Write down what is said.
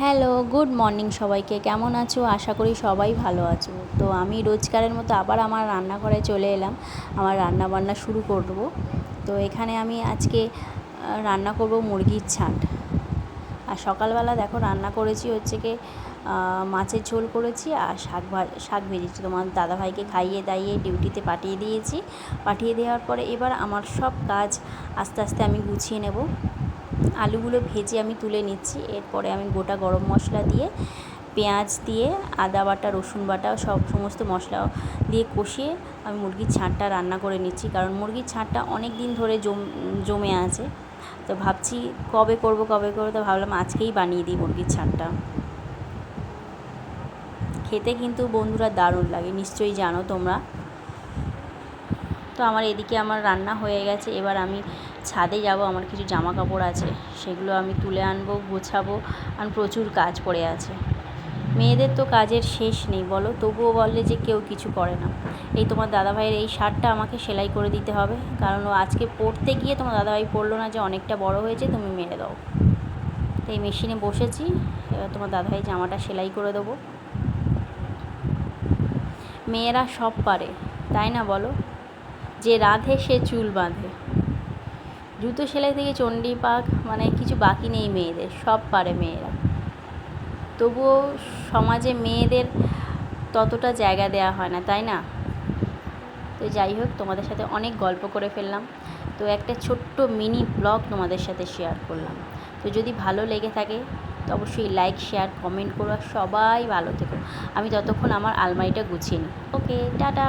Hello, good morning সবাইকে। কেমন আছো? আশা করি সবাই ভালো আছো। তো আমি রোজগারের মতো আবার আমার রান্নাঘরে চলে এলাম। আমার রান্না বান্না শুরু করব। তো এখানে আমি আজকে রান্না করব মুরগির ছাট। আর সকালবেলা দেখো রান্না করেছি হচ্ছে কি মাছের ঝোল করেছি আর শাক ভা, শাক ভেজেছি। তোমার দাদাভাইকে খাইয়ে দাইয়ে ডিউটিতে পাঠিয়ে দিয়েছি। পাঠিয়ে দেওয়ার পরে এবার আমার সব কাজ আস্তে আস্তে আমি গুছিয়ে নেব। আলুগুলো ভেজে আমি তুলে নিচ্ছি। এরপরে আমি গোটা গরম মশলা দিয়ে, পেঁয়াজ দিয়ে, আদা বাটা, রসুন বাটা, সব সমস্ত মশলা দিয়ে কষিয়ে আমি মুরগির ছাঁটটা রান্না করে নিচ্ছি। কারণ মুরগির ছাঁটটা অনেক দিন ধরে জম আছে। তো ভাবছি কবে করব, কবে করব, তো ভাবলাম আজকেই বানিয়ে দিই মুরগির ছাঁটটা। খেতে কিন্তু বন্ধুরা দারুণ লাগে, নিশ্চয়ই জানো তোমরা। তো আমার এদিকে আমার রান্না হয়ে গেছে। এবার আমি ছাদে যাব, আমার কিছু জামা কাপড় আছে, সেগুলো আমি তুলে আনব, গোছাবো, আর প্রচুর কাজ পড়ে আছে। মেয়েদের তো কাজের শেষ নেই, বলো? তবুও বলে যে কেউ কিছু করে না। এই তোমার দাদাভাইয়ের এই শার্টটা আমাকে সেলাই করে দিতে হবে, কারণ ও আজকে পরতে গিয়ে তোমার দাদাভাই পরলো না যে অনেকটা বড় হয়েছে, তুমি মেরে দাও। তো এই মেশিনে বসেছি, এবার তোমার দাদাভাই জামাটা সেলাই করে দেবো। মেয়েরা সব পারে, তাই না বলো? যে রাধে সে চুল বাঁধে। জুতো সেলাই থেকে চণ্ডী পাক মানে কিছু বাকি নেই মেয়েদের, সব পারে মেয়েরা। তবুও সমাজে মেয়েদের ততটা জায়গা দেওয়া হয় না, তাই না? তো যাই হোক, তোমাদের সাথে অনেক গল্প করে ফেললাম। তো একটা ছোট্ট মিনি ব্লগ তোমাদের সাথে শেয়ার করলাম। তো যদি ভালো লেগে থাকে, তো অবশ্যই লাইক শেয়ার কমেন্ট করো, আর সবাই ভালো থেকো। আমি ততক্ষণ আমার আলমারিটা গুছিয়ে নিই। Okay, tata!